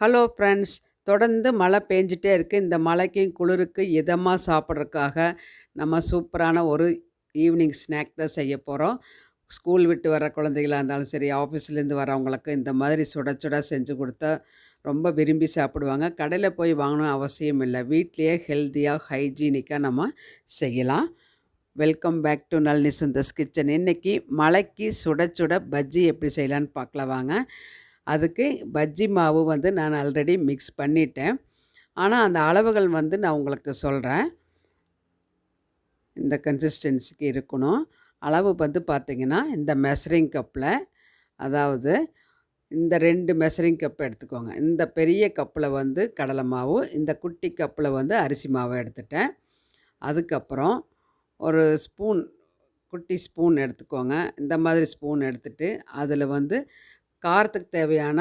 Hello friends தொடர்ந்து மழை பேஞ்சிட்டே இருக்குது இந்த மழைக்கும் குளிருக்கு இதமாக சாப்பிட்றதுக்காக நம்ம சூப்பரான ஒரு ஈவினிங் ஸ்நாக் தான் செய்ய போகிறோம் ஸ்கூல் விட்டு வர குழந்தைகளாக இருந்தாலும் சரி ஆஃபீஸ்லேருந்து வரவங்களுக்கு இந்த மாதிரி சுட சுட செஞ்சு கொடுத்தா ரொம்ப விரும்பி சாப்பிடுவாங்க. கடையில் போய் வாங்கணும் அவசியம் இல்லை. வீட்லேயே ஹெல்த்தியாக ஹைஜீனிக்காக நம்ம செய்யலாம். Welcome back to Nalini Sundar's kitchen இன்றைக்கி மழைக்கு சுட சுட பஜ்ஜி எப்படி செய்யலான்னு பார்க்கலாம். வாங்க. அதுக்கு பஜ்ஜி மாவு வந்து நான் ஆல்ரெடி மிக்ஸ் பண்ணிட்டேன். ஆனால் அந்த அளவுகள் வந்து நான் உங்களுக்கு சொல்கிறேன் இந்த கன்சிஸ்டன்சிக்கு இருக்கணும். அளவு வந்து பார்த்திங்கன்னா இந்த மெஷரிங் கப்பில் அதாவது இந்த ரெண்டு மெஷரிங் கப் எடுத்துக்கோங்க. இந்த பெரிய கப்பில் வந்து கடலை மாவு இந்த குட்டி கப்பில் வந்து அரிசி மாவு எடுத்துட்டேன். அதுக்கப்புறம் ஒரு ஸ்பூன் குட்டி ஸ்பூன் எடுத்துக்கோங்க. இந்த மாதிரி ஸ்பூன் எடுத்துகிட்டு அதில் வந்து காரத்துக்கு தேவையான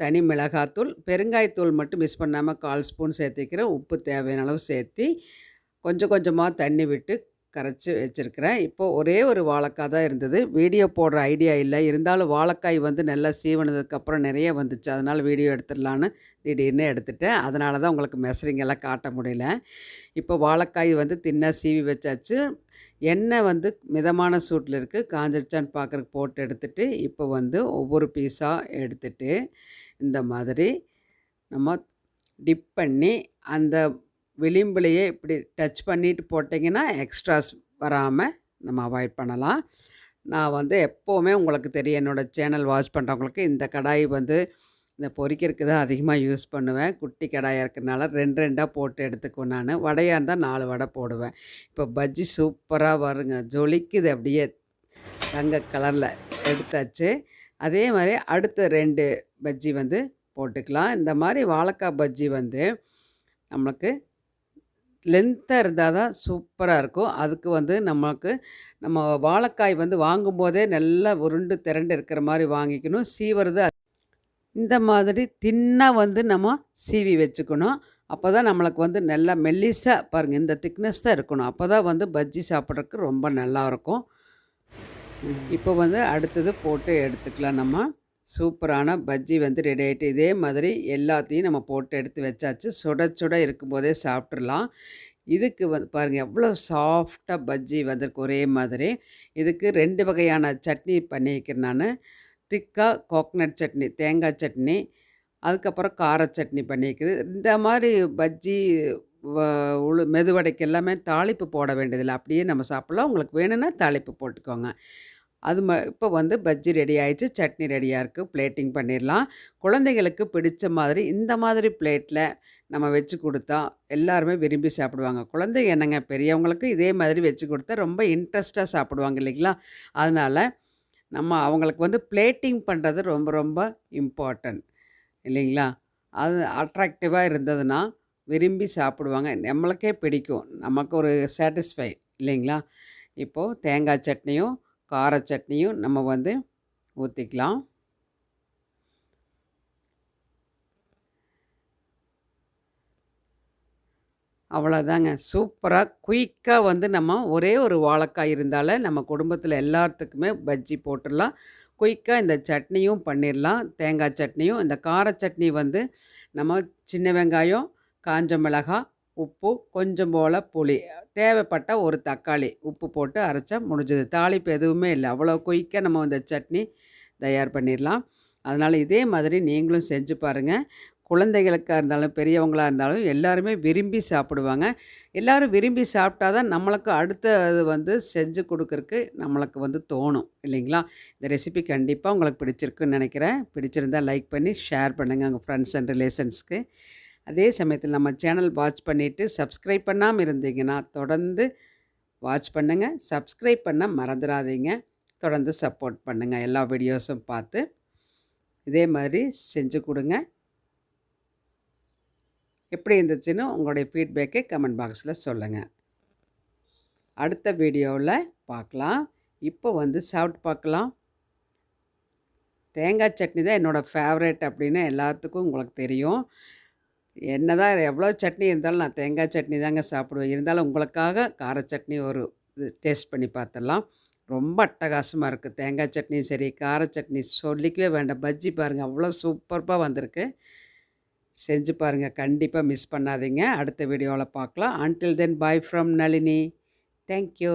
தனி மிளகாத்தூள் பெருங்காயத்தூள் மட்டும் மிஸ் பண்ணாமல் கால் ஸ்பூன் சேர்த்திக்கிறேன். உப்பு தேவையான அளவு சேர்த்தி கொஞ்சம் கொஞ்சமாக தண்ணி விட்டு கரைச்சி வச்சுருக்கிறேன். இப்போது ஒரே ஒரு வாழைக்காய் தான் இருந்தது. வீடியோ போடுற ஐடியா இல்லை. இருந்தாலும் வாழைக்காய் வந்து நல்லா சீவனதுக்கப்புறம் நிறைய வந்துச்சு. அதனால் வீடியோ எடுத்துடலான்னு திடீர்னு எடுத்துட்டேன். அதனால தான் உங்களுக்கு மெசரிங்கெல்லாம் காட்ட முடியல. இப்போ வாழைக்காய் வந்து தின்னாக சீவி வச்சாச்சு. எண்ணெய் வந்து மிதமான சூட்டில் இருக்குது காஞ்சிருச்சான்னு பார்க்குறக்கு போட்டு எடுத்துகிட்டு இப்போ வந்து ஒவ்வொரு பீஸாக எடுத்துகிட்டு இந்த மாதிரி நம்ம டிப் பண்ணி அந்த விளிம்புலையே இப்படி டச் பண்ணிட்டு போட்டிங்கன்னா எக்ஸ்ட்ராஸ் வராமல் நம்ம அவாய்ட் பண்ணலாம். நான் வந்து எப்போவுமே உங்களுக்கு தெரியும் என்னோடய சேனல் வாட்ச் பண்ணுறவங்களுக்கு இந்த கடாய் வந்து இந்த பொரிக்கிறதுக்கு தான் அதிகமாக யூஸ் பண்ணுவேன். குட்டி கடாயாக இருக்கிறதுனால ரெண்டு ரெண்டாக போட்டு எடுத்துக்குவேன் நான். வடையாக இருந்தால் நாலு வடை போடுவேன். இப்போ பஜ்ஜி சூப்பராக வருங்க. ஜொலிக்குது அப்படியே தங்க கலரில் எடுத்தாச்சு. அதே மாதிரி அடுத்த ரெண்டு பஜ்ஜி வந்து போட்டுக்கலாம். இந்த மாதிரி வாழைக்காய் பஜ்ஜி வந்து நம்மளுக்கு லென்த்தாக இருந்தால் தான் சூப்பராக இருக்கும். அதுக்கு வந்து நமக்கு நம்ம வாழைக்காய் வந்து வாங்கும்போதே நல்லா உருண்டு திரண்டு இருக்கிற மாதிரி வாங்கிக்கணும். சீவுறது இந்த மாதிரி தின்னாக வந்து நம்ம சீவி வச்சுக்கணும். அப்போ தான் நம்மளுக்கு வந்து நல்லா மெல்லிஸாக பாருங்கள் இந்த திக்னஸ் தான் இருக்கணும். அப்போ தான் வந்து பஜ்ஜி சாப்பிட்றதுக்கு ரொம்ப நல்லாயிருக்கும் இப்போ வந்து அடுத்தது போட்டு எடுத்துக்கலாம் நம்ம. சூப்பரான பஜ்ஜி வந்து ரெடி ஆகிட்டு இதே மாதிரி எல்லாத்தையும் நம்ம போட்டு எடுத்து வச்சாச்சு. சுட சுட இருக்கும்போதே சாப்பிட்றலாம் இதுக்கு வந்து பாருங்கள் எவ்வளோ சாஃப்டாக பஜ்ஜி வந்திருக்கு ஒரே மாதிரி. இதுக்கு ரெண்டு வகையான சட்னி பண்ணிக்கிறேன் நான். திக்காக கோக்னட் சட்னி தேங்காய் சட்னி அதுக்கப்புறம் கார சட்னி பண்ணியிருக்குது. இந்த மாதிரி பஜ்ஜி உளு மெதுவடைக்கு எல்லாமே தாளிப்பு போட வேண்டியதில்லை. அப்படியே நம்ம சாப்பிட்லாம். உங்களுக்கு வேணும்னா தாளிப்பு போட்டுக்கோங்க. அது ம இப்போ வந்து பஜ்ஜி ரெடி ஆகிடுச்சு சட்னி ரெடியாக இருக்குது பிளேட்டிங் பண்ணிடலாம் குழந்தைகளுக்கு பிடிச்ச மாதிரி இந்த மாதிரி பிளேட்டில் நம்ம வச்சு கொடுத்தா எல்லாருமே விரும்பி சாப்பிடுவாங்க. குழந்தைங்க என்னங்க? பெரியவங்களுக்கு இதே மாதிரி வச்சு கொடுத்தா ரொம்ப இன்ட்ரெஸ்ட்டாக சாப்பிடுவாங்க இல்லைங்களா? அதனால் நம்ம அவங்களுக்கு வந்து பிளேட்டிங் பண்ணுறது ரொம்ப ரொம்ப இம்பார்ட்டன்ட் இல்லைங்களா? அது அட்ராக்டிவாக இருந்ததுன்னா விரும்பி சாப்பிடுவாங்க. நம்மளுக்கே பிடிக்கும். நமக்கு ஒரு சாட்டிஸ்ஃபை இல்லைங்களா? இப்போது தேங்காய் சட்னியும் கார சட்னியும் நம்ம வந்து ஊற்றிக்கலாம் அவ்வளோதாங்க சூப்பராக குயிக்காக வந்து நம்ம ஒரே ஒரு வாழைக்காய் இருந்தாலே நம்ம குடும்பத்தில் எல்லாத்துக்குமே பஜ்ஜி போட்டுடலாம். குயிக்காக இந்த சட்னியும் பண்ணிடலாம். தேங்காய் சட்னியும் இந்த கார சட்னி வந்து நம்ம சின்ன வெங்காயம் காஞ்ச மிளகாய் உப்பு கொஞ்சம் போல் புளி. தேவைப்பட்ட ஒரு தக்காளி உப்பு போட்டு அரைச்சா முடிஞ்சது. தாளிப்பு எதுவுமே இல்லை. அவ்வளோ குயிக்காக நம்ம இந்த சட்னி தயார் பண்ணிடலாம். அதனால் இதே மாதிரி நீங்களும் செஞ்சு பாருங்கள் குழந்தைகளுக்காக இருந்தாலும் பெரியவங்களாக இருந்தாலும் எல்லாருமே விரும்பி சாப்பிடுவாங்க. எல்லோரும் விரும்பி சாப்பிட்டா தான் நம்மளுக்கு அடுத்த இது வந்து செஞ்சு கொடுக்குறக்கு நம்மளுக்கு வந்து தோணும். இல்லைங்களா? இந்த ரெசிபி கண்டிப்பாக உங்களுக்கு பிடிச்சிருக்குன்னு நினைக்கிறேன். பிடிச்சிருந்தால் லைக் பண்ணி ஷேர் பண்ணுங்கள் உங்கள் ஃப்ரெண்ட்ஸ் அண்ட் ரிலேஷன்ஸ்க்கு அதே சமயத்தில் நம்ம சேனல் வாட்ச் பண்ணிவிட்டு சப்ஸ்கிரைப் பண்ணாமல் இருந்தீங்கன்னா தொடர்ந்து வாட்ச் பண்ணுங்கள் சப்ஸ்கிரைப் பண்ண மறந்துடாதீங்க தொடர்ந்து சப்போர்ட் பண்ணுங்கள் எல்லா வீடியோஸும் பார்த்து. இதே மாதிரி செஞ்சு கொடுங்க. எப்படி இருந்துச்சுன்னு உங்களுடைய ஃபீட்பேக்கை கமெண்ட் பாக்ஸில் சொல்லுங்கள் அடுத்த வீடியோவில் பார்க்கலாம். இப்போ வந்து சாப்பிட்டு பார்க்கலாம். தேங்காய் சட்னி தான் என்னோடய ஃபேவரேட் அப்படின்னு எல்லாத்துக்கும் உங்களுக்கு தெரியும். என்ன தான் எவ்வளோ சட்னி இருந்தாலும் நான் தேங்காய் சட்னி தாங்க சாப்பிடுவேன். இருந்தாலும் உங்களுக்காக கார சட்னி ஒரு இது டேஸ்ட் பண்ணி பார்த்துடலாம். ரொம்ப அட்டகாசமாக இருக்குது தேங்காய் சட்னியும் சரி கார சட்னி சொல்லிக்கவே வேண்டாம். பஜ்ஜி பாருங்கள் அவ்வளோ சூப்பர்பாக வந்திருக்கு. செஞ்சு பாருங்கள் கண்டிப்பாக மிஸ் பண்ணாதீங்க. அடுத்த வீடியோவில் பார்க்கலாம். Until then bye from Nalini. Thank you